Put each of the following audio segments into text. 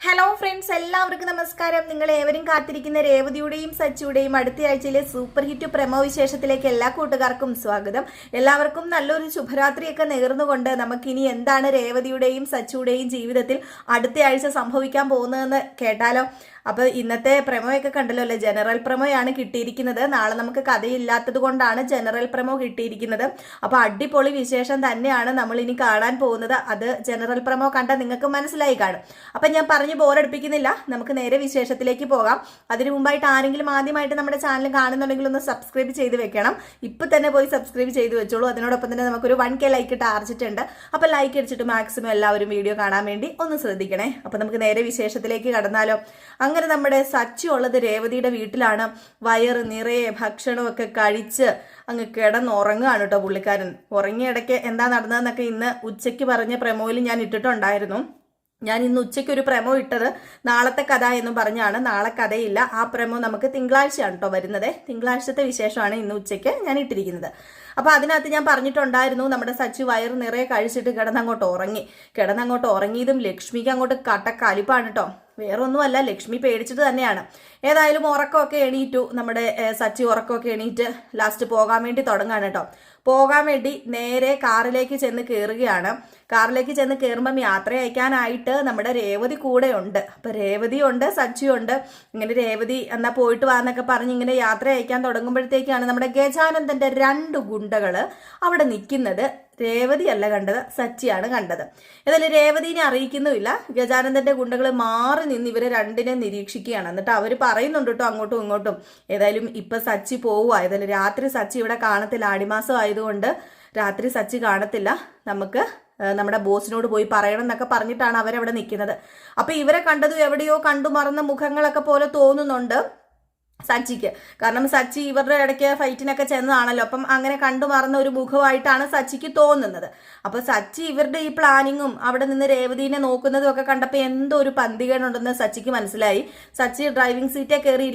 Hello friends എല്ലാവർക്കും നമസ്കാരം. നിങ്ങൾ ഏവരും കാത്തിരിക്കുന്ന രേവതിയുടെയും സച്ചിയുടെയും അടുത്ത ആഴ്ചയിലെ സൂപ്പർ ഹിറ്റ് പ്രമോ വിശേഷത്തിലേക്ക് എല്ലാ കൂട്ടുകാർക്കും സ്വാഗതം. എല്ലാവർക്കും നല്ലൊരു ശുഭരാത്രിയൊക്കെ നേർന്നുകൊണ്ട് നമുക്കിനി എന്താണ് രേവതിയുടെയും സച്ചിയുടെയും ജീവിതത്തിൽ അടുത്ത ആഴ്ച സംഭവിക്കാൻ പോകുന്നതെന്ന് കേട്ടാലോ? അപ്പൊ ഇന്നത്തെ പ്രമോയൊക്കെ കണ്ടല്ലോ അല്ലേ? ജനറൽ പ്രമോയാണ് കിട്ടിയിരിക്കുന്നത്. നാളെ നമുക്ക് കഥയില്ലാത്തത് കൊണ്ടാണ് ജനറൽ പ്രമോ കിട്ടിയിരിക്കുന്നത്. അപ്പൊ അടിപൊളി വിശേഷം തന്നെയാണ് നമ്മൾ ഇനി കാണാൻ പോകുന്നത്. അത് ജനറൽ പ്രമോ കണ്ട നിങ്ങൾക്ക് മനസ്സിലായി കാണും. അപ്പൊ ഞാൻ പറഞ്ഞു ബോറടിപ്പിക്കുന്നില്ല. നമുക്ക് നേരെ വിശേഷത്തിലേക്ക് പോകാം. അതിനു മുമ്പായിട്ട് ആരെങ്കിലും ആദ്യമായിട്ട് നമ്മുടെ ചാനൽ കാണുന്നുണ്ടെങ്കിൽ ഒന്ന് സബ്സ്ക്രൈബ് ചെയ്ത് വെക്കണം. ഇപ്പൊ തന്നെ പോയി സബ്സ്ക്രൈബ് ചെയ്ത് വെച്ചോളൂ. അതിനോടൊപ്പം തന്നെ നമുക്കൊരു വൺ കെ ലൈക്ക് ടാർജറ്റ് ഉണ്ട്. അപ്പൊ ലൈക്ക് അടിച്ചിട്ട് മാക്സിമം എല്ലാവരും വീഡിയോ കാണാൻ വേണ്ടി ഒന്ന് ശ്രദ്ധിക്കണേ. അപ്പൊ നമുക്ക് നേരെ വിശേഷത്തിലേക്ക് കടന്നാലോ. അങ്ങനെ നമ്മുടെ സച്ചി ഉള്ളത് രേവതിയുടെ വീട്ടിലാണ്. വയറ് നിറയെ ഭക്ഷണമൊക്കെ കഴിച്ച് അങ്ങ് കിടന്നുറങ്ങുകയാണ് കേട്ടോ പുള്ളിക്കാരൻ. ഉറങ്ങിയ ഇടയ്ക്ക് എന്താ നടന്നതെന്നൊക്കെ ഇന്ന് ഉച്ചയ്ക്ക് പറഞ്ഞ പ്രമോയിൽ ഞാൻ ഇട്ടിട്ടുണ്ടായിരുന്നു. ഞാൻ ഇന്ന് ഉച്ചയ്ക്ക് ഒരു പ്രമോ ഇട്ടത് നാളത്തെ കഥ എന്നും പറഞ്ഞാണ്. നാളെ കഥയില്ല. ആ പ്രമോ നമുക്ക് തിങ്കളാഴ്ചയാണ് കേട്ടോ വരുന്നത്. തിങ്കളാഴ്ചത്തെ വിശേഷമാണ് ഇന്ന് ഉച്ചയ്ക്ക് ഞാൻ ഇട്ടിരിക്കുന്നത്. അപ്പോൾ അതിനകത്ത് ഞാൻ പറഞ്ഞിട്ടുണ്ടായിരുന്നു നമ്മുടെ സച്ചു വയറ് നിറയെ കഴിച്ചിട്ട് കിടന്നങ്ങോട്ട് ഉറങ്ങി. കിടന്നങ്ങോട്ട് ഉറങ്ങിയതും ലക്ഷ്മിക്ക് അങ്ങോട്ട് കട്ടക്കലിപ്പാണ് കേട്ടോ. വേറെ ഒന്നുമല്ല ലക്ഷ്മി പേടിച്ചിട്ട് തന്നെയാണ്. ഏതായാലും ഉറക്കമൊക്കെ എണീറ്റു. നമ്മുടെ സച്ചി ഉറക്കമൊക്കെ എണീറ്റ് ലാസ്റ്റ് പോകാൻ വേണ്ടി തുടങ്ങാണ് കേട്ടോ. പോകാൻ വേണ്ടി നേരെ കാറിലേക്ക് ചെന്ന് കയറുകയാണ് കാറിലേക്ക് ചെന്ന് കയറുമ്പം യാത്ര അയക്കാനായിട്ട് നമ്മുടെ രേവതി കൂടെ ഉണ്ട് അപ്പൊ രേവതി ഉണ്ട് സച്ചിയുണ്ട്. ഇങ്ങനെ രേവതി എന്നാ പോയിട്ട് വാന്നൊക്കെ പറഞ്ഞ് ഇങ്ങനെ യാത്ര അയക്കാൻ തുടങ്ങുമ്പോഴത്തേക്കാണ് നമ്മുടെ ഗജാനന്ദന്റെ രണ്ട് ഗുണ്ടകൾ അവിടെ നിൽക്കുന്നത്. രേവതി അല്ല കണ്ടത് സച്ചിയാണ് കണ്ടത്. ഏതായാലും രേവതിനെ അറിയിക്കുന്നുമില്ല. ഗജാനന്ദന്റെ ഗുണ്ടകൾ മാറി നിന്ന് ഇവരെ രണ്ടിനെ നിരീക്ഷിക്കുകയാണ്. എന്നിട്ട് അവർ പറയുന്നുണ്ട് കേട്ടോ അങ്ങോട്ടും ഇങ്ങോട്ടും. ഏതായാലും ഇപ്പൊ സച്ചി പോവുക ഏതായാലും രാത്രി സച്ചി ഇവിടെ കാണത്തില്ല. ആടിമാസം ആയതുകൊണ്ട് രാത്രി സച്ചി കാണത്തില്ല. നമുക്ക് നമ്മുടെ ബോസിനോട് പോയി പറയണം എന്നൊക്കെ പറഞ്ഞിട്ടാണ് അവരവിടെ നിൽക്കുന്നത്. അപ്പൊ ഇവരെ കണ്ടതും എവിടെയോ കണ്ടു മറന്ന മുഖങ്ങളൊക്കെ പോലെ തോന്നുന്നുണ്ട്. സച്ചിക്ക്. കാരണം സച്ചി ഇവരുടെ ഇടയ്ക്ക് ഫൈറ്റിനൊക്കെ ചെന്നതാണല്ലോ. അപ്പം അങ്ങനെ കണ്ടു മറന്ന ഒരു മുഖമായിട്ടാണ് സച്ചിക്ക് തോന്നുന്നത്. അപ്പൊ സച്ചി ഇവരുടെ ഈ പ്ലാനിങ്ങും അവിടെ നിന്ന് രേവതിനെ നോക്കുന്നതും ഒക്കെ കണ്ടപ്പോൾ എന്തോ ഒരു പന്തികേടുണ്ടെന്ന് സച്ചിക്ക് മനസ്സിലായി. സച്ചി ഡ്രൈവിംഗ് സീറ്റേ കയറി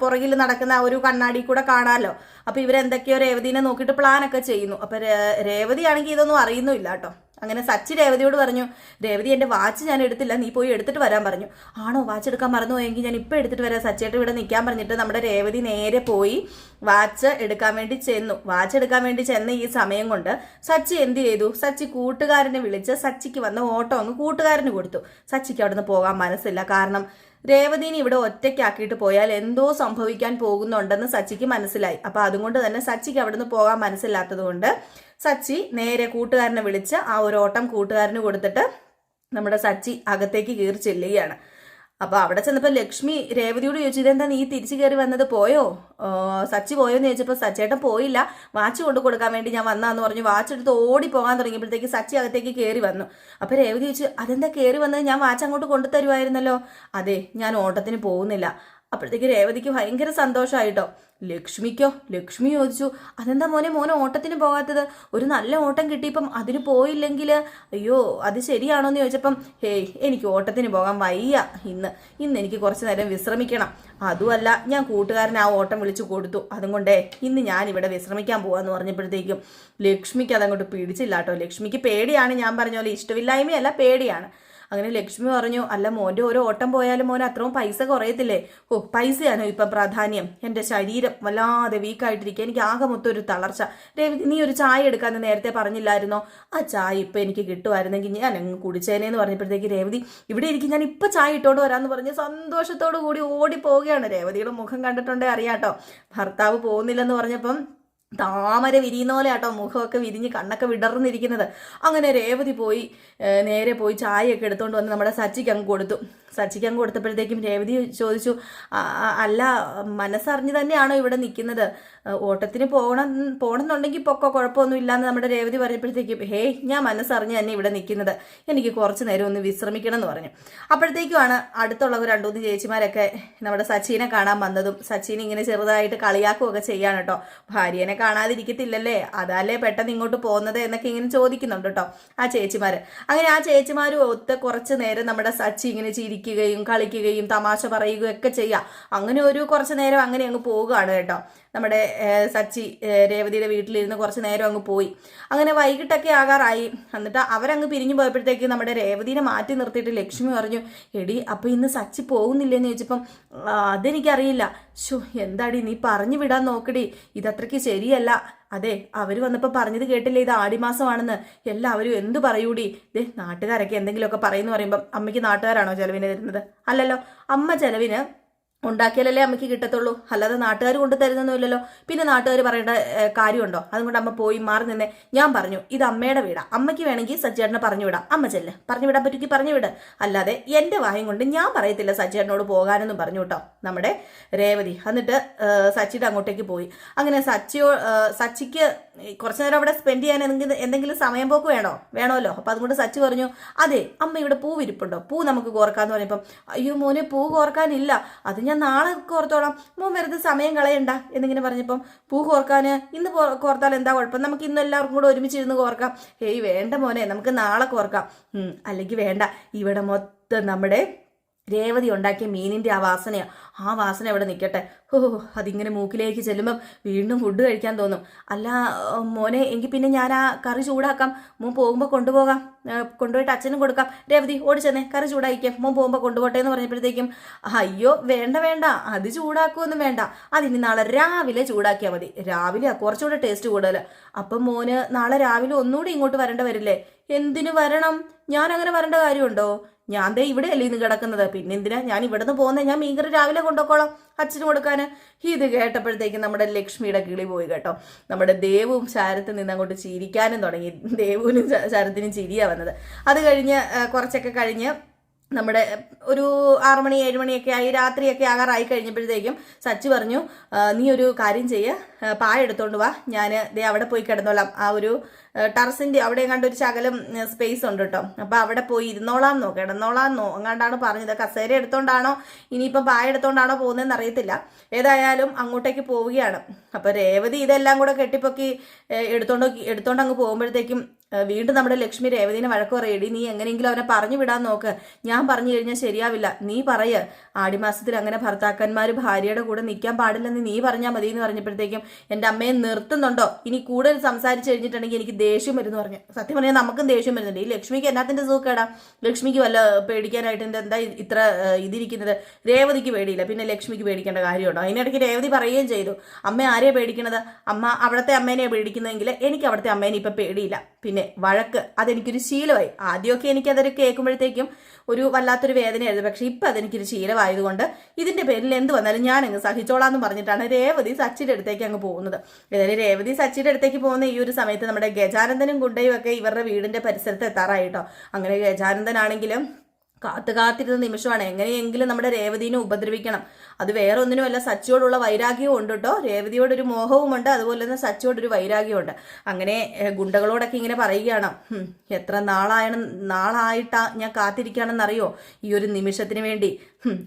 പുറകിൽ നടക്കുന്ന ഒരു കണ്ണാടി കൂടെ കാണാമല്ലോ അപ്പൊ ഇവരെന്തൊക്കെയോ രേവതിനെ നോക്കിയിട്ട് പ്ലാനൊക്കെ ചെയ്യുന്നു. അപ്പൊ രേവതി രേവതിയാണെങ്കിൽ ഇതൊന്നും അറിയുന്നുമില്ല കേട്ടോ. അങ്ങനെ സച്ചി രേവതിയോട് പറഞ്ഞു രേവതി എന്റെ വാച്ച് ഞാൻ എടുത്തില്ല നീ പോയി എടുത്തിട്ട് വരാൻ പറഞ്ഞു. ആണോ? വാച്ച് എടുക്കാൻ മറന്നു പോയെങ്കിൽ ഞാൻ ഇപ്പൊ എടുത്തിട്ട് വരാം. സച്ചിയായിട്ട് ഇവിടെ നിൽക്കാൻ പറഞ്ഞിട്ട് നമ്മുടെ രേവതി നേരെ പോയി. വാച്ച് എടുക്കാൻ വേണ്ടി ചെന്നു. വാച്ച് എടുക്കാൻ വേണ്ടി ചെന്ന ഈ സമയം കൊണ്ട് സച്ചി എന്ത് ചെയ്തു? സച്ചി കൂട്ടുകാരനെ വിളിച്ച് സച്ചിക്ക് വന്ന ഓട്ടോ അങ്ങ് കൂട്ടുകാരന് കൊടുത്തു. സച്ചിക്ക് അവിടുന്ന് പോകാൻ മനസ്സില്ല. കാരണം രേവതിനെ ഇവിടെ ഒറ്റയ്ക്കാക്കിയിട്ട് പോയാൽ എന്തോ സംഭവിക്കാൻ പോകുന്നുണ്ടെന്ന് സച്ചിക്ക് മനസ്സിലായി. അപ്പൊ അതുകൊണ്ട് തന്നെ സച്ചിക്ക് അവിടുന്ന് പോകാൻ മനസ്സില്ലാത്തത് കൊണ്ട് സച്ചി നേരെ കൂട്ടുകാരനെ വിളിച്ച് ആ ഒരു ഓട്ടം കൂട്ടുകാരന് കൊടുത്തിട്ട് നമ്മുടെ സച്ചി അകത്തേക്ക് കീറി ചെല്ലുകയാണ്. അപ്പൊ അവിടെ ചെന്നപ്പോൾ ലക്ഷ്മി രേവതിയോട് ചോദിച്ചു ഇതെന്താ നീ തിരിച്ചു കയറി വന്നത്? പോയോ? സച്ചി പോയോ? എന്ന് ചോദിച്ചപ്പോൾ സച്ചേട്ടൻ പോയില്ല. വാച്ച് കൊണ്ടു കൊടുക്കാൻ വേണ്ടി ഞാൻ വന്നാന്ന് പറഞ്ഞു. വാച്ച് എടുത്ത് ഓടി പോകാൻ തുടങ്ങിയപ്പോഴത്തേക്ക് സച്ചി അകത്തേക്ക് കയറി വന്നു. അപ്പൊ രേവതി ചോദിച്ചു അതെന്താ കയറി വന്നത്? ഞാൻ വാച്ച് അങ്ങോട്ട് കൊണ്ടു തരുമായിരുന്നല്ലോ അതെ ഞാൻ ഓട്ടത്തിന് പോകുന്നില്ല. അപ്പോഴത്തേക്ക് രേവതിക്ക് ഭയങ്കര സന്തോഷമായിട്ടോ ലക്ഷ്മിക്കോ? ലക്ഷ്മി ചോദിച്ചു അതെന്താ മോനെ മോനെ ഓട്ടത്തിന് പോകാത്തത്? ഒരു നല്ല ഓട്ടം കിട്ടിയപ്പം അതിന് പോയില്ലെങ്കിൽ അയ്യോ അത് ശരിയാണോ എന്ന് ചോദിച്ചപ്പം ഹേയ് എനിക്ക് ഓട്ടത്തിന് പോകാൻ വയ്യ. ഇന്ന് ഇന്ന് എനിക്ക് കുറച്ച് നേരം വിശ്രമിക്കണം. അതുമല്ല ഞാൻ കൂട്ടുകാരൻ ആ ഓട്ടം വിളിച്ചു കൊടുത്തു. അതും കൊണ്ടേ ഇന്ന് ഞാൻ ഇവിടെ വിശ്രമിക്കാൻ പോവാന്ന് പറഞ്ഞപ്പോഴത്തേക്കും ലക്ഷ്മിക്ക് അതങ്ങോട്ട് പിടിച്ചില്ല കേട്ടോ ലക്ഷ്മിക്ക് പേടിയാണ് ഞാൻ പറഞ്ഞ പോലെ ഇഷ്ടമില്ലായ്മയല്ല പേടിയാണ്. അങ്ങനെ ലക്ഷ്മി പറഞ്ഞു അല്ല മോന്റെ ഓരോ ഓട്ടം പോയാലും മോൻ അത്രയും പൈസ കുറയത്തില്ലേ? ഓ പൈസയാണോ ഇപ്പം പ്രാധാന്യം? എന്റെ ശരീരം വല്ലാതെ വീക്കായിട്ടിരിക്കുക എനിക്ക് ആകെ മൊത്തം ഒരു തളർച്ച. രവി നീ ഒരു ചായ എടുക്കാന്ന് നേരത്തെ പറഞ്ഞില്ലായിരുന്നോ? ആ ചായ ഇപ്പം എനിക്ക് കിട്ടുമായിരുന്നെങ്കിൽ ഞാൻ അങ്ങ് കുടിച്ചേനേന്ന് പറഞ്ഞപ്പോഴത്തേക്ക് രേവതി ഇവിടെ ഇരിക്കും ഞാൻ ഇപ്പം ചായ ഇട്ടോണ്ട് വരാമെന്ന് പറഞ്ഞ് സന്തോഷത്തോടു കൂടി ഓടി പോവുകയാണ് രേവതിയുടെ മുഖം കണ്ടിട്ടുണ്ടേ അറിയാട്ടോ. ഭർത്താവ് പോകുന്നില്ലെന്ന് പറഞ്ഞപ്പം താമര വിരിയുന്ന പോലെ ആട്ടോ മുഖമൊക്കെ വിരിഞ്ഞ് കണ്ണൊക്കെ വിടർന്നിരിക്കുന്നത്. അങ്ങനെ രേവതി പോയി നേരെ പോയി ചായയൊക്കെ എടുത്തുകൊണ്ട് വന്ന് നമ്മുടെ സച്ചിക്ക് അങ്ങ് കൊടുത്തു. സച്ചിക്ക് അങ്ങ് കൊടുത്തപ്പോഴത്തേക്കും രേവതി ചോദിച്ചു "ആ, ആ, അല്ല മനസ്സറിഞ്ഞ് തന്നെയാണോ ഇവിടെ നിൽക്കുന്നത് ഓട്ടത്തിന് പോകണം പോകണമെന്നുണ്ടെങ്കിൽ പൊക്കോ കുഴപ്പമൊന്നും ഇല്ലാന്ന് നമ്മുടെ രേവതി പറഞ്ഞപ്പോഴത്തേക്കും ഹേയ് ഞാൻ മനസ്സറിഞ്ഞ് തന്നെ ഇവിടെ നിൽക്കുന്നത്. എനിക്ക് കുറച്ച് നേരം ഒന്ന് വിശ്രമിക്കണം എന്ന് പറഞ്ഞു. അപ്പോഴത്തേക്കുമാണ് അടുത്തുള്ള ഒരു രണ്ടു മൂന്ന് ചേച്ചിമാരൊക്കെ നമ്മുടെ സച്ചിനെ കാണാൻ വന്നതും സച്ചിൻ ഇങ്ങനെ ചെറുതായിട്ട് കളിയാക്കുകയൊക്കെ ചെയ്യാണ് കേട്ടോ. ഭാര്യനെ കാണാതിരിക്കത്തില്ലല്ലേ? അതല്ലേ പെട്ടെന്ന് ഇങ്ങോട്ട് പോകുന്നത് എന്നൊക്കെ ഇങ്ങനെ ചോദിക്കുന്നുണ്ട് കേട്ടോ ആ ചേച്ചിമാർ അങ്ങനെ ആ ചേച്ചിമാരും ഒത്ത് കുറച്ച് നേരം നമ്മുടെ സച്ചി ഇങ്ങനെ ചിരിക്കുകയും കളിക്കുകയും തമാശ പറയുകയും ഒക്കെ ചെയ്യാം. അങ്ങനെ ഒരു കുറച്ച് നേരം അങ്ങനെ അങ്ങ് പോവുകയാണ് കേട്ടോ. നമ്മുടെ സച്ചി രേവതിയുടെ വീട്ടിലിരുന്ന് കുറച്ച് നേരം അങ്ങ് പോയി. അങ്ങനെ വൈകിട്ടൊക്കെ ആകാറായി. എന്നിട്ട് അവരങ്ങ് പിരിഞ്ഞു പോയപ്പോഴത്തേക്ക് നമ്മുടെ രേവതിനെ മാറ്റി നിർത്തിയിട്ട് ലക്ഷ്മി പറഞ്ഞു എടി അപ്പൊ ഇന്ന് സച്ചി പോകുന്നില്ലെന്ന് ചോദിച്ചപ്പം "ആ, അതെനിക്കറിയില്ല. ഷോ എന്താടി നീ പറഞ്ഞു വിടാൻ നോക്കടി. ഇതത്രയ്ക്ക് ശരിയല്ല. അതെ അവർ വന്നപ്പോൾ പറഞ്ഞത് കേട്ടില്ലേ ഇത് ആടിമാസമാണെന്ന്. എല്ലാവരും എന്തു പറയൂടി? ദേ നാട്ടുകാരൊക്കെ എന്തെങ്കിലുമൊക്കെ പറയുന്നു പറയുമ്പം അമ്മയ്ക്ക് നാട്ടുകാരാണോ ചെലവിന് തരുന്നത്? അല്ലല്ലോ അമ്മ ചെലവിന് ഉണ്ടാക്കിയാലല്ലേ അമ്മയ്ക്ക് കിട്ടത്തുള്ളൂ. അല്ലാതെ നാട്ടുകാർ കൊണ്ട് തരുന്നൊന്നുമില്ലല്ലോ. പിന്നെ നാട്ടുകാർ പറയേണ്ട കാര്യമുണ്ടോ? അതുകൊണ്ട് അമ്മ പോയി മാറി നിന്നെ ഞാൻ പറഞ്ഞു ഇത് അമ്മയുടെ വീടാ. അമ്മയ്ക്ക് വേണമെങ്കിൽ സജ്ജേട്ടനെ പറഞ്ഞു വിടാം. അമ്മ ചെല്ല്. പറഞ്ഞു വിടാൻ പറ്റുമെങ്കിൽ പറഞ്ഞു വിട്. അല്ലാതെ എന്റെ വായും കൊണ്ട് ഞാൻ പറയത്തില്ല സജ്ജേട്ടനോട് പോകാനെന്നും പറഞ്ഞു കേട്ടോ. നമ്മുടെ രേവതി. എന്നിട്ട് സച്ചിയുടെ അങ്ങോട്ടേക്ക് പോയി. അങ്ങനെ സച്ചിയോ സച്ചിക്ക് കുറച്ചു നേരം അവിടെ സ്പെൻഡ് ചെയ്യാൻ എന്തെങ്കിലും എന്തെങ്കിലും സമയം പോക്ക് വേണോ? വേണമല്ലോ. അപ്പൊ അതുകൊണ്ട് സച്ച് പറഞ്ഞു അതെ അമ്മ ഇവിടെ പൂ വിരിപ്പുണ്ടോ? പൂ നമുക്ക് കോർക്കാന്ന് പറഞ്ഞപ്പം അയ്യോ മോനെ പൂ കോർക്കാനില്ല. അത് ഞാൻ നാളെ കോർത്തോളാം. മോൻ വെറുതെ സമയം കളയണ്ട. എന്നിങ്ങനെ പറഞ്ഞപ്പം പൂ കോർക്കാന് ഇന്ന് കോർത്താൽ എന്താ കുഴപ്പം? നമുക്ക് ഇന്ന് എല്ലാവർക്കും കൂടെ ഒരുമിച്ചിരുന്ന് കോർക്കാം. ഏയ് വേണ്ട മോനെ നമുക്ക് നാളെ കോർക്കാം. അല്ലെങ്കിൽ വേണ്ട. ഇവിടെ മൊത്തം നമ്മുടെ രേവതി ഉണ്ടാക്കിയ മീനിന്റെ ആ വാസനയാ ആ വാസന എവിടെ നിൽക്കട്ടെ ഓ അതിങ്ങനെ മൂക്കിലേക്ക് ചെല്ലുമ്പം വീണ്ടും ഫുഡ് കഴിക്കാൻ തോന്നും. അല്ല മോനെ എങ്കിൽ പിന്നെ ഞാൻ ആ കറി ചൂടാക്കാം. മോൻ പോകുമ്പോൾ കൊണ്ടുപോകാം. കൊണ്ടുപോയിട്ട് അച്ഛനും കൊടുക്കാം. രേവതി ഓടിച്ചെന്നേ കറി ചൂടായിക്കാം. മോൻ പോകുമ്പോൾ കൊണ്ടുപോട്ടെ എന്ന് പറഞ്ഞപ്പോഴത്തേക്കും അയ്യോ വേണ്ട വേണ്ട അത് ചൂടാക്കുമൊന്നും വേണ്ട. അതിന് നാളെ രാവിലെ ചൂടാക്കിയാൽ മതി. രാവിലെ കുറച്ചുകൂടെ ടേസ്റ്റ് കൂടുതൽ. അപ്പം മോന് നാളെ രാവിലെ ഒന്നുകൂടി ഇങ്ങോട്ട് വരേണ്ട വരില്ലേ? എന്തിനു വരണം? ഞാൻ അങ്ങനെ വരേണ്ട കാര്യമുണ്ടോ? ഞാൻ ദേ ഇവിടെ അല്ലേ ഇന്ന് കിടക്കുന്നത്. പിന്നെ എന്തിനാ? ഞാൻ ഇവിടുന്ന് പോകുന്നത് ഞാൻ മീൻകറി രാവിലെ കൊണ്ടുപോക്കോളാം അച്ഛന് കൊടുക്കാൻ ഇത് കേട്ടപ്പോഴത്തേക്കും നമ്മുടെ ലക്ഷ്മിയുടെ കിളി പോയി കേട്ടോ. നമ്മുടെ ദേവും ശാരത്തിൽ നിന്ന് അങ്ങോട്ട് ചിരിക്കാനും തുടങ്ങി. ദേവുവിനും ശാരത്തിനും ചിരിയാ വന്നത്. അത് കഴിഞ്ഞ് കുറച്ചൊക്കെ കഴിഞ്ഞ് നമ്മുടെ ഒരു ആറുമണി ഏഴുമണിയൊക്കെ ഏഴ് മണിയൊക്കെ ആയി രാത്രിയൊക്കെ ആകാറായി കഴിഞ്ഞപ്പോഴത്തേക്കും സച്ചി പറഞ്ഞു നീ ഒരു കാര്യം ചെയ്യ്. ആ, പായ എടുത്തോണ്ട് വാ. ഞാൻ ദേ അവിടെ പോയി കിടന്നോളാം. ആ ഒരു ടെറസിന്റെ അവിടെ എങ്ങാണ്ട് ഒരു ശകലം സ്പേസ് ഉണ്ട് കേട്ടോ അപ്പൊ അവിടെ പോയി ഇരുന്നോളാം നോ കിടന്നോളാം നോ അങ്ങാണ്ടാണ് പറഞ്ഞത്. കസേര എടുത്തോണ്ടാണോ ഇനിയിപ്പം പായ എടുത്തോണ്ടാണോ പോകുന്നതെന്ന് അറിയത്തില്ല. ഏതായാലും അങ്ങോട്ടേക്ക് പോവുകയാണ്. അപ്പൊ രേവതി ഇതെല്ലാം കൂടെ കെട്ടിപ്പൊക്കി എടുത്തോണ്ട് എടുത്തോണ്ട് അങ്ങ് പോകുമ്പോഴത്തേക്കും വീണ്ടും നമ്മുടെ ലക്ഷ്മി രേവതിനെ വഴക്ക് പറയടി നീ എങ്ങനെയെങ്കിലും അവനെ പറഞ്ഞു വിടാൻ നോക്ക്. ഞാൻ പറഞ്ഞു കഴിഞ്ഞാൽ ശരിയാവില്ല. നീ പറയ. ആടിമാസത്തിൽ അങ്ങനെ ഭർത്താക്കന്മാർ ഭാര്യയുടെ കൂടെ നിൽക്കാൻ പാടില്ലെന്ന് നീ പറഞ്ഞാൽ മതി എന്ന് പറഞ്ഞപ്പോഴത്തേക്കും എന്റെ അമ്മയെ നിർത്തുന്നുണ്ടോ? ഇനി കൂടുതൽ സംസാരിച്ചു കഴിഞ്ഞിട്ടുണ്ടെങ്കിൽ എനിക്ക് ദേഷ്യം വരുന്നു പറഞ്ഞു. സത്യം പറഞ്ഞാൽ നമുക്കും ദേഷ്യം വരുന്നുണ്ട്. ഈ ലക്ഷ്മിക്ക് എന്നാത്തിന്റെ സുഖക്കേടാ ലക്ഷ്മിക്ക് വല്ല പേടിക്കാനായിട്ട് എന്താ ഇത്ര ഇതിരിക്കുന്നത്? രേവതിക്ക് പേടിയില്ല. പിന്നെ ലക്ഷ്മിക്ക് പേടിക്കേണ്ട കാര്യമുണ്ടോ? അതിനിടയ്ക്ക് രേവതി പറയുകയും ചെയ്തു. അമ്മ ആരെയാണ് പേടിക്കണത്? അമ്മ അവിടുത്തെ അമ്മേനെയാണ് പേടിക്കുന്നതെങ്കിൽ എനിക്ക് അവിടുത്തെ അമ്മേനെ ഇപ്പം പേടിയില്ല. പിന്നെ വഴക്ക് അതെനിക്കൊരു ശീലമായി. ആദ്യമൊക്കെ എനിക്കതൊരു കേൾക്കുമ്പോഴത്തേക്കും ഒരു വല്ലാത്തൊരു വേദനയായിരുന്നു. പക്ഷെ ഇപ്പം അതെനിക്കൊരു ശീലമായതുകൊണ്ട് ഇതിന്റെ പേരിൽ എന്ത് വന്നാലും ഞാൻ അങ്ങ് സഹിച്ചോളാം എന്ന് പറഞ്ഞിട്ടാണ് രേവതി സച്ചിയുടെ അടുത്തേക്ക് അങ്ങ് പോകുന്നത്. ഏതായാലും രേവതി സച്ചിയുടെ അടുത്തേക്ക് പോകുന്ന ഈ ഒരു സമയത്ത് നമ്മുടെ ഗജാനന്ദനും ഗുണ്ടയും ഒക്കെ ഇവരുടെ വീടിന്റെ പരിസരത്ത് എത്താറായിട്ടോ അങ്ങനെ ഗജാനന്ദനാണെങ്കിലും കാത്തു കാത്തിരുന്ന നിമിഷമാണ്. എങ്ങനെയെങ്കിലും നമ്മുടെ രേവതിനെ ഉപദ്രവിക്കണം. അത് വേറെ ഒന്നിനുമല്ല സച്ചിയോടുള്ള വൈരാഗ്യവും ഉണ്ട് കേട്ടോ രേവതിയോടൊരു മോഹവുമുണ്ട് അതുപോലെ തന്നെ സച്ചിയോടൊരു വൈരാഗ്യമുണ്ട് അങ്ങനെ ഗുണ്ടകളോടൊക്കെ ഇങ്ങനെ പറയുകയാണ്. എത്ര നാളായ നാളായിട്ടാ ഞാൻ കാത്തിരിക്കുകയാണെന്നറിയോ? ഈ ഒരു നിമിഷത്തിന് വേണ്ടി.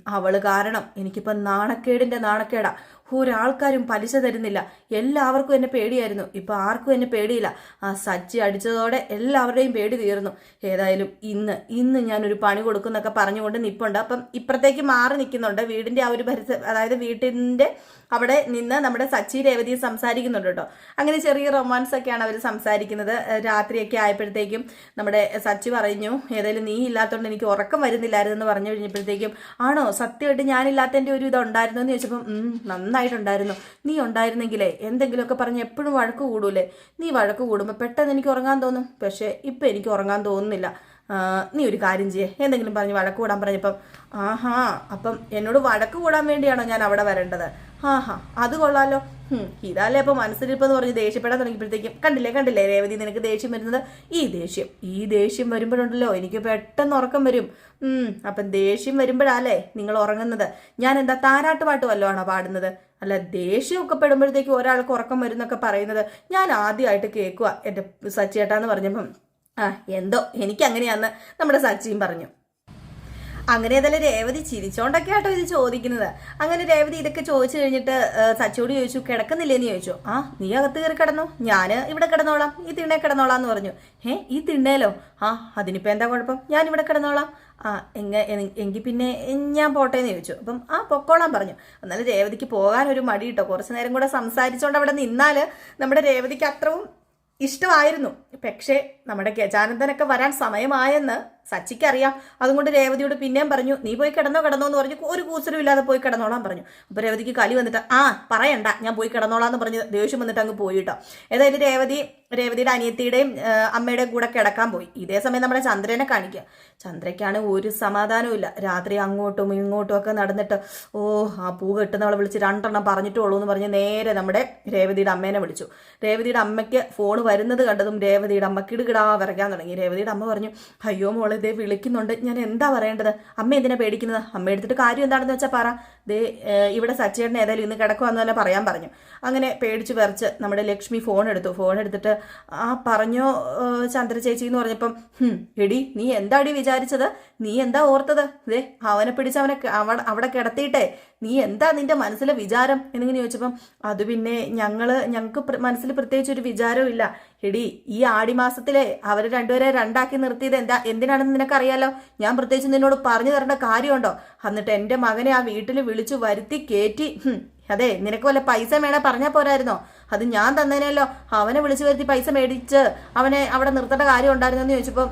അവൾ കാരണം. എനിക്കിപ്പം നാണക്കേടിന്റെ നാണക്കേടാ. ഒരാൾക്കാരും പലിശ തരുന്നില്ല. എല്ലാവർക്കും എന്നെ പേടിയായിരുന്നു. ഇപ്പൊ ആർക്കും എന്നെ പേടിയില്ല. ആ സജ്ജി അടിച്ചതോടെ എല്ലാവരുടെയും പേടി തീർന്നു. ഏതായാലും ഇന്ന് ഇന്ന് ഞാനൊരു പണി കൊടുക്കുന്നൊക്കെ പറഞ്ഞുകൊണ്ട് നിപ്പുണ്ട്. അപ്പം ഇപ്പുറത്തേക്ക് മാറി നിൽക്കുന്നുണ്ട്. വീടിന്റെ ആ ഒരു പരിസ അതായത് വീട്ടിന്റെ അവിടെ നിന്ന് നമ്മുടെ സച്ചി രേവതിയും സംസാരിക്കുന്നുണ്ട് കേട്ടോ. അങ്ങനെ ചെറിയ റൊമാൻസ് ഒക്കെയാണ് അവർ സംസാരിക്കുന്നത് രാത്രിയൊക്കെ ആയപ്പോഴത്തേക്കും നമ്മുടെ സച്ചി പറഞ്ഞു ഏതായാലും നീ ഇല്ലാത്തതുകൊണ്ട് എനിക്ക് ഉറക്കം വരുന്നില്ലായിരുന്നു എന്ന് പറഞ്ഞു കഴിഞ്ഞപ്പോഴത്തേക്കും ആണോ? സത്യമായിട്ട് ഞാനില്ലാത്തതിന്റെ ഒരു ഇത് ഉണ്ടായിരുന്നു എന്ന് ചോദിച്ചപ്പം "ഉം, നന്നായിട്ടുണ്ടായിരുന്നു. നീ ഉണ്ടായിരുന്നെങ്കിലേ എന്തെങ്കിലുമൊക്കെ പറഞ്ഞ് എപ്പോഴും വഴക്ക് കൂടൂലേ? നീ വഴക്ക് കൂടുമ്പോൾ പെട്ടെന്ന് എനിക്ക് ഉറങ്ങാൻ തോന്നും. പക്ഷേ ഇപ്പം എനിക്ക് ഉറങ്ങാൻ തോന്നുന്നില്ല. നീ ഒരു കാര്യം ചെയ്യേ. എന്തെങ്കിലും പറഞ്ഞ് വഴക്ക് കൂടാൻ പറഞ്ഞപ്പം ആഹാ അപ്പം എന്നോട് വഴക്ക് കൂടാൻ വേണ്ടിയാണോ ഞാൻ അവിടെ വരേണ്ടത്? ആഹാ അത് കൊള്ളാലോ. ഹും, ഇതല്ലേ അപ്പൊ മനസ്സിലിപ്പെന്ന് പറഞ്ഞ് ദേഷ്യപ്പെടാൻ തുടങ്ങിയപ്പോഴത്തേക്കും. കണ്ടില്ലേ കണ്ടില്ലേ രേവതി നിനക്ക് ദേഷ്യം വരുന്നത്? ഈ ദേഷ്യം ഈ ദേഷ്യം വരുമ്പോഴുണ്ടല്ലോ എനിക്ക് പെട്ടെന്ന് ഉറക്കം വരും. അപ്പം ദേഷ്യം വരുമ്പോഴല്ലേ നിങ്ങൾ ഉറങ്ങുന്നത്? ഞാൻ എന്താ താരാട്ട് പാട്ട് ആണോ പാടുന്നത്? അല്ല ദേഷ്യമൊക്കെ പെടുമ്പോഴത്തേക്കും ഒരാൾക്ക് ഉറക്കം വരുന്നൊക്കെ പറയുന്നത് ഞാൻ ആദ്യമായിട്ട് കേൾക്കുക എന്റെ സച്ചിയേട്ടാന്ന് പറഞ്ഞപ്പം ആ എന്തോ എനിക്ക് അങ്ങനെയാന്ന് നമ്മുടെ സച്ചിയും പറഞ്ഞു. അങ്ങനെ ഏതായാലും രേവതി ചിരിച്ചോണ്ടൊക്കെ ആട്ടോ ഇത് ചോദിക്കുന്നത്. അങ്ങനെ രേവതി ഇതൊക്കെ ചോദിച്ചു കഴിഞ്ഞിട്ട് സച്ചോട് ചോദിച്ചു കിടക്കുന്നില്ലേന്ന് ചോദിച്ചു. ആ നീ അകത്ത് കയറി കിടന്നു? ഞാൻ ഇവിടെ കിടന്നോളാം. ഈ തിണ്ണേ കിടന്നോളാം എന്ന് പറഞ്ഞു. ഏ ഈ തിണ്ണേലോ ആ അതിനിപ്പോ എന്താ കുഴപ്പം? ഞാൻ ഇവിടെ കിടന്നോളാം. ആ എങ്ങ എങ്കിൽ പിന്നെ ഞാൻ പോട്ടെ എന്ന് ചോദിച്ചു. അപ്പം ആ പൊക്കോളാൻ പറഞ്ഞു. എന്നാലും രേവതിക്ക് പോകാൻ ഒരു മടി കിട്ടോ കുറച്ച് നേരം കൂടെ സംസാരിച്ചോണ്ട് അവിടെ നിന്നാൽ നമ്മുടെ രേവതിക്ക് അത്രയും ഇഷ്ടമായിരുന്നു. പക്ഷേ നമ്മുടെ ഗജാനന്ദനൊക്കെ വരാൻ സമയമായെന്ന് സച്ചിക്ക് അറിയാം അതുകൊണ്ട് രേവതിയോട് പിന്നെയും പറഞ്ഞു നീ പോയി കിടന്നോ കിടന്നോ എന്ന് പറഞ്ഞു ഒരു കൂസലും ഇല്ലാതെ പോയി കിടന്നോളാൻ പറഞ്ഞു. അപ്പൊ രേവതിക്ക് കലി വന്നിട്ട് ആ പറയണ്ട ഞാൻ പോയി കിടന്നോളാം എന്ന് പറഞ്ഞ് ദേഷ്യം വന്നിട്ട് അങ്ങ് പോയിട്ടോ ഏതായാലും രേവതി രേവതിയുടെ അനിയത്തിയുടെയും അമ്മയുടെയും കൂടെ കിടക്കാൻ പോയി. ഇതേ സമയം നമ്മുടെ ചന്ദ്രനെ കാണിക്കുക. ചന്ദ്രയ്ക്കാണ് ഒരു സമാധാനവും രാത്രി അങ്ങോട്ടും ഇങ്ങോട്ടും ഒക്കെ നടന്നിട്ട് ഓ ആ പൂ കെട്ടുന്നവളെ വിളിച്ച് രണ്ടെണ്ണം പറഞ്ഞിട്ടുള്ളൂ എന്ന് പറഞ്ഞ് നേരെ നമ്മുടെ രേവതിയുടെ അമ്മേനെ വിളിച്ചു. രേവതിയുടെ അമ്മയ്ക്ക് ഫോൺ വരുന്നത് കണ്ടതും രേവതിയുടെ അമ്മ കിടുകിടാ തുടങ്ങി. രേവതിയുടെ അമ്മ പറഞ്ഞു അയ്യോ മോളെ ദേ വിളിക്കുന്നുണ്ട്. ഞാൻ എന്താ പറയേണ്ടത്? അമ്മ എന്തിനാ പേടിക്കുന്നത്? അമ്മ എടുത്തിട്ട് കാര്യം എന്താണെന്ന് വെച്ചാൽ പറ. ദേ ഇവിടെ സച്ചേട്ടൻ ഏതായാലും ഇന്ന് കിടക്കുവാന്ന് തന്നെ പറയാൻ പറഞ്ഞു. അങ്ങനെ പേടിച്ച് വിറച്ച് നമ്മുടെ ലക്ഷ്മി ഫോൺ എടുത്തു. ഫോൺ എടുത്തിട്ട് ആ പറഞ്ഞോ ചന്ദ്ര ചേച്ചി എന്ന് പറഞ്ഞപ്പം "ഹും, എടി നീ എന്താടി വിചാരിച്ചത്? നീ എന്താ ഓർത്തത്? ദേ അവനെ പിടിച്ച് അവനെ അവിടെ കിടത്തിയിട്ടേ. നീ എന്താ നിന്റെ മനസ്സിലെ വിചാരം? എന്നിങ്ങനെ ചോദിച്ചപ്പം അത് പിന്നെ ഞങ്ങൾ ഞങ്ങൾക്ക് മനസ്സിൽ പ്രത്യേകിച്ച് ഒരു വിചാരവും ഇല്ല. എടി ഈ ആടിമാസത്തിലെ അവരെ രണ്ടുപേരെ രണ്ടാക്കി നിർത്തിയത് എന്താ എന്തിനാണെന്ന് നിനക്കറിയാലോ? ഞാൻ പ്രത്യേകിച്ച് നിന്നോട് പറഞ്ഞു തരേണ്ട കാര്യമുണ്ടോ? എന്നിട്ട് എന്റെ മകനെ ആ വീട്ടിൽ വിളിച്ചു വരുത്തി കയറ്റി അതെ നിനക്ക് വല്ല പൈസ വേണേ പറഞ്ഞാൽ പോരായിരുന്നോ? അത് ഞാൻ തന്നേനല്ലോ. അവനെ വിളിച്ചു വരുത്തി പൈസ മേടിച്ച് അവനെ അവിടെ നിർത്തേണ്ട കാര്യം ഉണ്ടായിരുന്നെന്ന് ചോദിച്ചപ്പം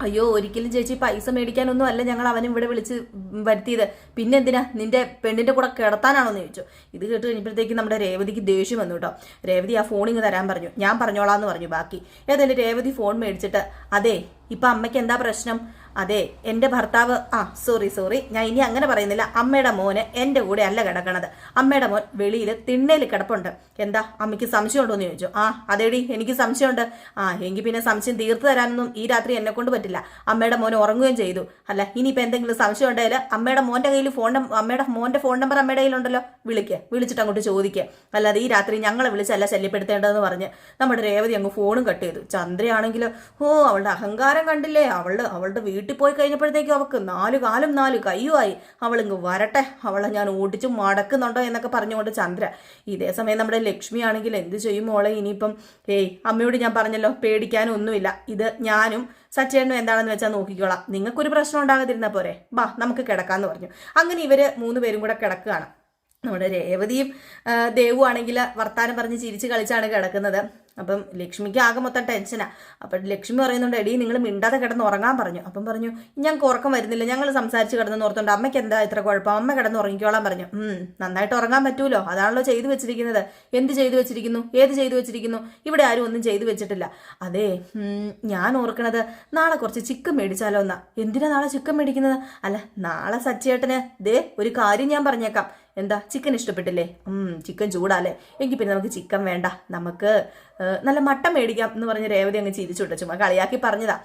അയ്യോ ഒരിക്കലും ചേച്ചി പൈസ മേടിക്കാനൊന്നും അല്ല ഞങ്ങൾ അവനും ഇവിടെ വിളിച്ച് വരുത്തിയത്. പിന്നെ എന്തിനാ? നിന്റെ പെണ്ണിന്റെ കൂടെ കിടത്താനാണോന്ന് ചോദിച്ചു. ഇത് കേട്ട് കഴിഞ്ഞപ്പോഴത്തേക്ക് നമ്മുടെ രേവതിക്ക് ദേഷ്യം വന്നു കേട്ടോ. രേവതി ആ ഫോണിങ് തരാൻ പറഞ്ഞു. ഞാൻ പറഞ്ഞോളാന്ന് പറഞ്ഞു ബാക്കി. ഏതായാലും രേവതി ഫോൺ മേടിച്ചിട്ട് അതെ ഇപ്പൊ അമ്മയ്ക്ക് എന്താ പ്രശ്നം? അതെ എന്റെ ഭർത്താവ് ആ സോറി സോറി ഞാൻ ഇനി അങ്ങനെ പറയുന്നില്ല. അമ്മയുടെ മോന് എന്റെ കൂടെ അല്ല കിടക്കണത്. അമ്മയുടെ മോൻ വെളിയിൽ തിണ്ണയിൽ കിടപ്പുണ്ട്. എന്താ? അമ്മയ്ക്ക് സംശയമുണ്ടോ എന്ന് ചോദിച്ചു. ആ അതേടി എനിക്ക് സംശയമുണ്ട്. ആ എങ്കിൽ പിന്നെ സംശയം തീർത്തു തരാനൊന്നും ഈ രാത്രി എന്നെ കൊണ്ട് പറ്റില്ല. അമ്മയുടെ മോൻ ഉറങ്ങുകയും ചെയ്തു. അല്ല ഇനിയിപ്പോൾ എന്തെങ്കിലും സംശയം ഉണ്ടെങ്കിൽ അമ്മയുടെ മോന്റെ കയ്യിൽ ഫോൺ അമ്മയുടെ മോന്റെ ഫോൺ നമ്പർ അമ്മയുടെ കയ്യിലുണ്ടല്ലോ. വിളിക്കുക വിളിച്ചിട്ട് അങ്ങോട്ട് ചോദിക്കുക അല്ലാതെ ഈ രാത്രി ഞങ്ങളെ വിളിച്ചല്ല ശല്യപ്പെടുത്തേണ്ടതെന്ന് പറഞ്ഞ് നമ്മുടെ രേവതി അങ്ങ് ഫോണും കട്ട് ചെയ്തു. ചന്ദ്രയാണെങ്കിൽ ഓ അവളുടെ അഹങ്കാരം കണ്ടില്ലേ? അവൾ അവളുടെ വീട്ടിൽ പോയി കഴിഞ്ഞപ്പോഴത്തേക്കും അവൾക്ക് നാല് കാലും നാല് കയ്യുമായി അവളിങ്ങ് വരട്ടെ അവളെ ഞാൻ ഓടിച്ചു മടക്കുന്നുണ്ടോ എന്നൊക്കെ പറഞ്ഞുകൊണ്ട് ചന്ദ്ര. ഇതേ സമയം നമ്മുടെ ലക്ഷ്മി ആണെങ്കിൽ എന്ത് ചെയ്യും മോളെ? ഇനിയിപ്പം ഏയ് അമ്മയോട് ഞാൻ പറഞ്ഞല്ലോ പേടിക്കാനൊന്നുമില്ല ഇത് ഞാനും സച്ചേട്ടനും എന്താണെന്ന് വെച്ചാൽ നോക്കിക്കോളാം. നിങ്ങൾക്കൊരു പ്രശ്നം ഉണ്ടാകാതിരുന്ന പോരെ. ബാ നമുക്ക് കിടക്കാന്ന് പറഞ്ഞു. അങ്ങനെ ഇവർ മൂന്ന് പേരും കൂടെ കിടക്കുകയാണ്. നമ്മുടെ രേവതിയും ദേവു ആണെങ്കിൽ വർത്താനം പറഞ്ഞ് ചിരിച്ച് കളിച്ചാണ് കിടക്കുന്നത്. അപ്പം ലക്ഷ്മിക്ക് ആകെ മൊത്തം ടെൻഷനാ അപ്പം ലക്ഷ്മി പറയുന്നുണ്ട് എടീ നിങ്ങൾ മിണ്ടാതെ കിടന്ന് ഉറങ്ങാൻ പറഞ്ഞു. അപ്പം പറഞ്ഞു ഞങ്ങൾക്ക് ഉറക്കം വരുന്നില്ല. ഞങ്ങൾ സംസാരിച്ച് കിടന്ന് ഓർത്തുണ്ട് അമ്മയ്ക്ക് എന്താ ഇത്ര കുഴപ്പം? അമ്മ കിടന്ന് ഉറങ്ങിക്കോളാൻ പറഞ്ഞു. നന്നായിട്ട് ഉറങ്ങാൻ പറ്റൂലോ? അതാണല്ലോ ചെയ്തു വെച്ചിരിക്കുന്നത്. എന്ത് ചെയ്തു വെച്ചിരിക്കുന്നു? ഏത് ചെയ്തു വെച്ചിരിക്കുന്നു? ഇവിടെ ആരും ഒന്നും ചെയ്തു വെച്ചിട്ടില്ല. അതെ ഞാൻ ഓർക്കണത് നാളെ കുറച്ച് ചിക്കൻ മേടിച്ചാലോ എന്നാ. എന്തിനാ നാളെ ചിക്കൻ മേടിക്കുന്നത്? അല്ല നാളെ സച്ചേട്ടന് ദേ ഒരു കാര്യം ഞാൻ പറഞ്ഞേക്കാം. എന്താ ചിക്കൻ ഇഷ്ടപ്പെട്ടില്ലേ? ചിക്കൻ ചൂടാല്ലേ? എങ്കിൽ പിന്നെ നമുക്ക് ചിക്കൻ വേണ്ട. നമുക്ക് നല്ല മട്ടൻ മേടിക്കാം എന്ന് പറഞ്ഞ് രേവതി അങ്ങ് ചിരിച്ചുവിട്ടു ചുമ്മാ കളിയാക്കി പറഞ്ഞതാ.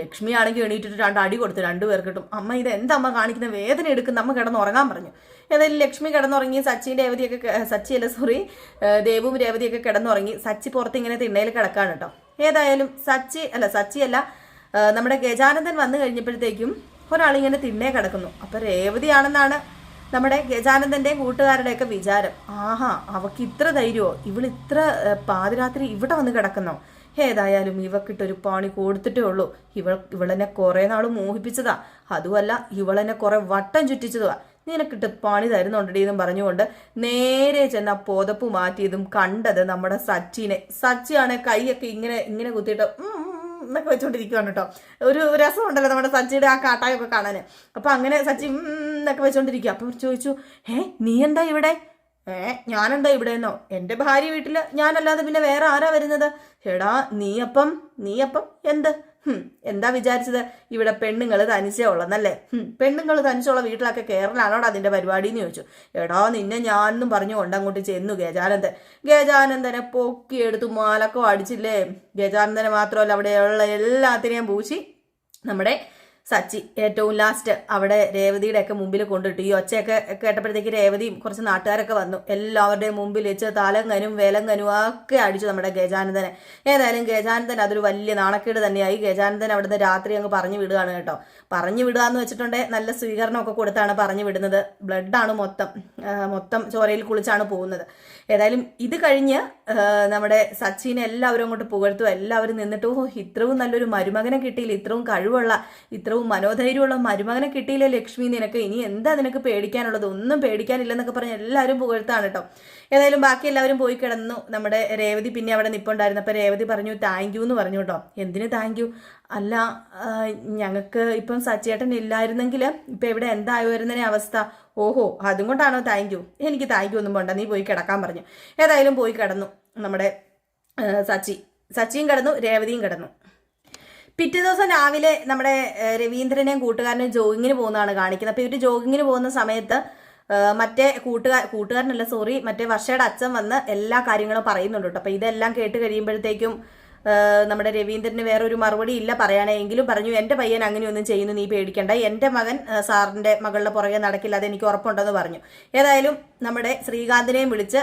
ലക്ഷ്മി ആണെങ്കിൽ എണീറ്റിട്ട് രണ്ട് അടി കൊടുത്തു രണ്ടു പേർക്കിട്ടും അമ്മ ഇത് എന്താ അമ്മ കാണിക്കുന്ന? വേദന എടുക്കും നമ്മ കിടന്ന് ഉറങ്ങാൻ പറഞ്ഞു. ഏതായാലും ലക്ഷ്മി കിടന്നുറങ്ങി സച്ചി രേവതിയൊക്കെ സച്ചി അല്ല സോറി ദേവും രേവതിയൊക്കെ കിടന്നുറങ്ങി. സച്ചി പുറത്ത് ഇങ്ങനെ തിണ്ണയിൽ കിടക്കാണ് കേട്ടോ. ഏതായാലും സച്ചി അല്ല സച്ചി അല്ല നമ്മുടെ ഗജാനന്ദൻ വന്നു കഴിഞ്ഞപ്പോഴത്തേക്കും ഒരാളിങ്ങനെ തിണ്ണേ കിടക്കുന്നു. അപ്പൊ രേവതിയാണെന്നാണ് നമ്മുടെ ഗജാനന്ദന്റെയും കൂട്ടുകാരുടെയൊക്കെ വിചാരം ആഹാ അവക്ക് ഇത്ര ധൈര്യമോ? ഇവൾ ഇത്ര പാതിരാത്രി ഇവിടെ വന്ന് കിടക്കുന്നോ? ഏതായാലും ഇവക്കിട്ടൊരു പാണി കൊടുത്തിട്ടേ ഉള്ളൂ. ഇവൾ ഇവളെന്നെ കുറെ നാൾ മോഹിപ്പിച്ചതാ. അതുമല്ല ഇവളെന്നെ കുറെ വട്ടം ചുറ്റിച്ചതാ നിനക്കിട്ട് പാണി തരുന്നുണ്ടടി എന്നും പറഞ്ഞുകൊണ്ട് നേരെ ചെന്ന പുതപ്പ് മാറ്റിയതും കണ്ടത് നമ്മുടെ സച്ചിനെ. സച്ചിയാണെ കൈയൊക്കെ ഇങ്ങനെ ഇങ്ങനെ കുത്തിയിട്ട് എന്നൊക്കെ വെച്ചോണ്ടിരിക്കുവാണ് കേട്ടോ. ഒരു രസമുണ്ടല്ലോ നമ്മുടെ സച്ചിയുടെ ആ കാട്ടായൊക്കെ കാണാൻ അപ്പൊ അങ്ങനെ സച്ചി എന്നൊക്കെ വെച്ചോണ്ടിരിക്കുക അപ്പൊ ചോദിച്ചു ഏ നീ എന്താ ഇവിടെ? ഏ ഞാനെന്താ ഇവിടെ എന്നോ എന്റെ ഭാര്യ വീട്ടിൽ ഞാനല്ലാതെ പിന്നെ വേറെ ആരാ വരുന്നത്? എടാ നീ അപ്പം നീ അപ്പം എന്താ? വിചാരിച്ചത്? ഇവിടെ പെണ്ണുങ്ങൾ തനിച്ചേ ഉള്ളന്നല്ലേ? പെണ്ണുങ്ങൾ തനിച്ചുള്ള വീട്ടിലൊക്കെ കേരളാണോടാ അതിന്റെ പരിപാടി എന്ന് ചോദിച്ചു. എടാ നിന്നെ ഞാനെന്നും പറഞ്ഞുകൊണ്ട് അങ്ങോട്ട് ചെന്നു ഗജാനന്ദൻ. ഗജാനന്ദനെ പൊക്കിയെടുത്തു മാലക്കോ അടിച്ചില്ലേ? ഗജാനന്ദനെ മാത്രമല്ല അവിടെയുള്ള എല്ലാത്തിനെയും പൂശി നമ്മുടെ സച്ചി ഏറ്റവും ലാസ്റ്റ് അവിടെ രേവതിയുടെ ഒക്കെ മുമ്പിൽ കൊണ്ടിട്ടു ഈ ഒച്ചയൊക്കെ കേട്ടപ്പോഴത്തേക്ക് രേവതിയും കുറച്ച് നാട്ടുകാരൊക്കെ വന്നു. എല്ലാവരുടെയും മുമ്പിൽ വെച്ച് തലങ്കനും വേലങ്കനും ഒക്കെ അടിച്ചു നമ്മുടെ ഗജാനന്ദനെ. ഏതായാലും ഗജാനന്ദൻ അതൊരു വലിയ നാണക്കേട് തന്നെയായി. ഗജാനന്ദൻ അവിടുന്ന് രാത്രി അങ്ങ് പറഞ്ഞു വിടുകയാണ് കേട്ടോ. പറഞ്ഞു വിടുക എന്ന് വെച്ചിട്ടുണ്ടെങ്കിൽ നല്ല സ്വീകരണമൊക്കെ കൊടുത്താണ് പറഞ്ഞു വിടുന്നത്. ബ്ലഡാണ് മൊത്തം. മൊത്തം ചോരയിൽ കുളിച്ചാണ് പോകുന്നത്. ഏതായാലും ഇത് കഴിഞ്ഞ് നമ്മുടെ സച്ചിനെ എല്ലാവരും അങ്ങോട്ട് പുകഴ്ത്തും. എല്ലാവരും നിന്നിട്ട് ഓ ഇത്രയും നല്ലൊരു മരുമകനെ കിട്ടിയില്ല. ഇത്രയും കഴിവുള്ള ഇത്രയും മനോധൈര്യമുള്ള മരുമകനെ കിട്ടിയില്ല ലക്ഷ്മി നിനക്ക്? ഇനി എന്താ നിനക്ക് പേടിക്കാനുള്ളത്? ഒന്നും പേടിക്കാനില്ലെന്നൊക്കെ പറഞ്ഞ് എല്ലാവരും പുകഴ്ത്താണ് കേട്ടോ. ഏതായാലും ബാക്കി എല്ലാവരും പോയി കിടന്നു. നമ്മുടെ രേവതി പിന്നെ അവിടെ നിപ്പുണ്ടായിരുന്നു. രേവതി പറഞ്ഞു താങ്ക് യു എന്ന് പറഞ്ഞു കേട്ടോ. എന്തിന് താങ്ക് യു അല്ല ഞങ്ങൾക്ക് ഇപ്പം സച്ചേട്ടൻ ഇല്ലായിരുന്നെങ്കിൽ ഇപ്പം ഇവിടെ എന്തായിരുന്നതിനെ അവസ്ഥ? ഓഹോ അതും കൊണ്ടാണോ താങ്ക് യു എനിക്ക് താങ്ക് യു ഒന്നും വേണ്ട നീ പോയി കിടക്കാൻ പറഞ്ഞു. ഏതായാലും പോയി കിടന്നു നമ്മുടെ സച്ചി. സച്ചിയും കിടന്നു രേവതിയും കിടന്നു. പിറ്റേ ദിവസം രാവിലെ നമ്മുടെ രവീന്ദ്രനെയും കൂട്ടുകാരനെയും ജോഗിങ്ങിന് പോകുന്നതാണ് കാണിക്കുന്നത്. അപ്പോൾ ഇവർ ജോഗിങ്ങിന് പോകുന്ന സമയത്ത് മറ്റേ കൂട്ടുകാർ കൂട്ടുകാരനല്ല സോറി മറ്റേ വർഷയുടെ അച്ഛൻ വന്ന് എല്ലാ കാര്യങ്ങളും പറയുന്നുണ്ട് കേട്ടോ. അപ്പോൾ ഇതെല്ലാം കേട്ട് കഴിയുമ്പോഴത്തേക്കും നമ്മുടെ രവീന്ദ്രന് വേറെ ഒരു മറുപടി ഇല്ല പറയാനേ എങ്കിലും പറഞ്ഞു എന്റെ പയ്യൻ അങ്ങനെയൊന്നും ചെയ്യുന്നു നീ പേടിക്കണ്ട. എന്റെ മകൻ സാറിന്റെ മകളുടെ പുറകെ നടക്കില്ല അത് എനിക്ക് ഉറപ്പുണ്ടെന്ന് പറഞ്ഞു. ഏതായാലും നമ്മുടെ ശ്രീകാന്തിനെയും വിളിച്ച്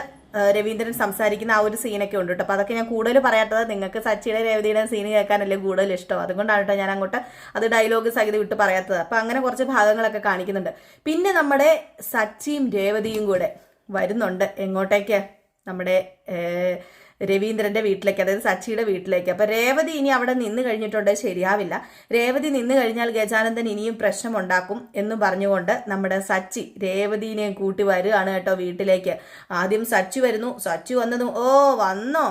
രവീന്ദ്രൻ സംസാരിക്കുന്ന ആ ഒരു സീനൊക്കെ ഉണ്ട് കേട്ടോ. അപ്പോൾ അതൊക്കെ ഞാൻ കൂടുതൽ പറയാത്തത് നിങ്ങൾക്ക് സച്ചിയുടെ രേവതിയുടെ സീൻ കേൾക്കാനല്ലേ കൂടുതൽ ഇഷ്ടം. അതുകൊണ്ടാണ് കേട്ടോ ഞാൻ അങ്ങോട്ട് അത് ഡയലോഗ് സഹിതം വിട്ട് പറയാത്തത്. അപ്പോൾ അങ്ങനെ കുറച്ച് ഭാഗങ്ങളൊക്കെ കാണിക്കുന്നുണ്ട്. പിന്നെ നമ്മുടെ സച്ചിയും രേവതിയും കൂടെ വരുന്നുണ്ട് എങ്ങോട്ടേക്ക്? നമ്മുടെ രവീന്ദ്രന്റെ വീട്ടിലേക്ക് അതായത് സച്ചിയുടെ വീട്ടിലേക്ക്. അപ്പൊ രേവതി ഇനി അവിടെ നിന്ന് കഴിഞ്ഞിട്ടുണ്ട് ശരിയാവില്ല. രേവതി നിന്ന് കഴിഞ്ഞാൽ ഗജാനന്ദൻ ഇനിയും പ്രശ്നമുണ്ടാക്കും എന്നും പറഞ്ഞുകൊണ്ട് നമ്മുടെ സച്ചി രേവതിനെയും കൂട്ടി വരികയാണ് കേട്ടോ വീട്ടിലേക്ക്. ആദ്യം സച്ചി വരുന്നു. സച്ചി വന്നതും ഓ വന്നോ.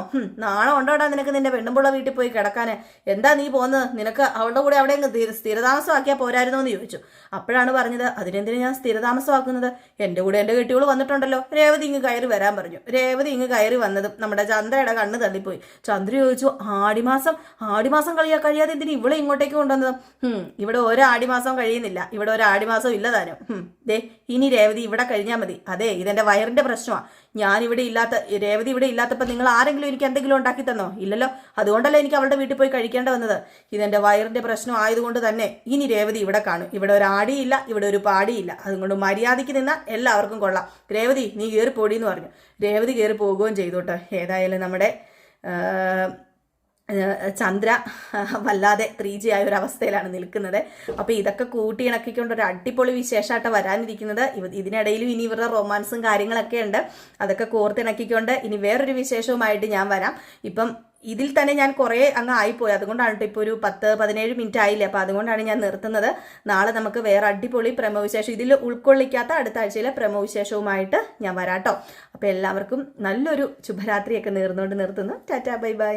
നാളെ ഉണ്ടോടാ നിനക്ക് നിന്റെ പെണ്ണുമ്പുള്ള വീട്ടിൽ പോയി കിടക്കാന്? എന്താ നീ പോകുന്നത് നിനക്ക് അവളുടെ കൂടെ അവിടെ സ്ഥിരതാമസമാക്കിയാൽ പോരായിരുന്നോ എന്ന് ചോദിച്ചു. അപ്പോഴാണ് പറഞ്ഞത് അതിനെന്തിനു ഞാൻ സ്ഥിരതാമസമാക്കുന്നത്? എന്റെ കൂടെ എന്റെ കെട്ടികൾ വന്നിട്ടുണ്ടല്ലോ. രേവതി ഇങ്ങ് കയറി വരാൻ പറഞ്ഞു. രേവതി ഇങ്ങ് കയറി വന്നതും നമ്മുടെ ചന്ദ്രയുടെ കണ്ണ് തള്ളിപ്പോയി. ചന്ദ്ര ചോദിച്ചു ആടിമാസം ആടിമാസം കളിയാ കഴിയാതെ എന്തിനു ഇവിടെ ഇങ്ങോട്ടേക്ക് കൊണ്ടുവന്നത്? ഇവിടെ ഒരു ആടിമാസം കഴിയുന്നില്ല. ഇവിടെ ഒരു ആടിമാസം ഇല്ല താനും. ദേ ഇനി രേവതി ഇവിടെ കഴിഞ്ഞാൽ മതി. അതെ ഇതെന്റെ വയറിന്റെ പ്രശ്നമാണ് ഞാൻ ഇവിടെ ഇല്ലാത്ത രേവതി ഇവിടെ ഇല്ലാത്തപ്പോൾ നിങ്ങൾ ആരെങ്കിലും എനിക്ക് എന്തെങ്കിലും ഉണ്ടാക്കി തന്നോ? ഇല്ലല്ലോ. അതുകൊണ്ടല്ലേ എനിക്ക് അവളുടെ വീട്ടിൽ പോയി കഴിക്കേണ്ട വന്നത്. ഇതെന്റെ വയറിന്റെ പ്രശ്നം ആയതുകൊണ്ട് തന്നെ ഇനി രേവതി ഇവിടെ കാണും. ഇവിടെ ഒരു ആടിയില്ല ഇവിടെ ഒരു പാടിയില്ല. അതുകൊണ്ട് മര്യാദയ്ക്ക് നിന്ന എല്ലാവർക്കും കൊള്ളാം. രേവതി നീ കയറി പോടിയെന്ന് പറഞ്ഞു. രേവതി കയറി പോകുകയും ചെയ്തു കേട്ടോ. ഏതായാലും നമ്മുടെ ചന്ദ്ര വല്ലാതെ ത്രീ ജി ആയ ഒരു അവസ്ഥയിലാണ് നിൽക്കുന്നത്. അപ്പോൾ ഇതൊക്കെ കൂട്ടി ഇണക്കിക്കൊണ്ട് ഒരു അടിപൊളി വിശേഷമായിട്ട് വരാനിരിക്കുന്നത്. ഇതിനിടയിലും ഇനി ഇവരുടെ റൊമാൻസും കാര്യങ്ങളൊക്കെ ഉണ്ട്. അതൊക്കെ കോർത്തിണക്കിക്കൊണ്ട് ഇനി വേറൊരു വിശേഷവുമായിട്ട് ഞാൻ വരാം. ഇപ്പം ഇതിൽ തന്നെ ഞാൻ കുറേ അങ്ങ് ആയിപ്പോയി. അതുകൊണ്ടാണ് കേട്ടോ ഇപ്പോൾ ഒരു പത്ത് പതിനേഴ് മിനിറ്റ് ആയില്ലേ. അപ്പോൾ അതുകൊണ്ടാണ് ഞാൻ നിർത്തുന്നത്. നാളെ നമുക്ക് വേറെ അടിപൊളി പ്രമവിശേഷം ഇതിൽ ഉൾക്കൊള്ളിക്കാത്ത അടുത്ത ആഴ്ചയിലെ പ്രമവിശേഷവുമായിട്ട് ഞാൻ വരാട്ടോ അപ്പോൾ എല്ലാവർക്കും നല്ലൊരു ശുഭരാത്രിയൊക്കെ നേർന്നുകൊണ്ട് നിർത്തുന്നു. Tata bye bye.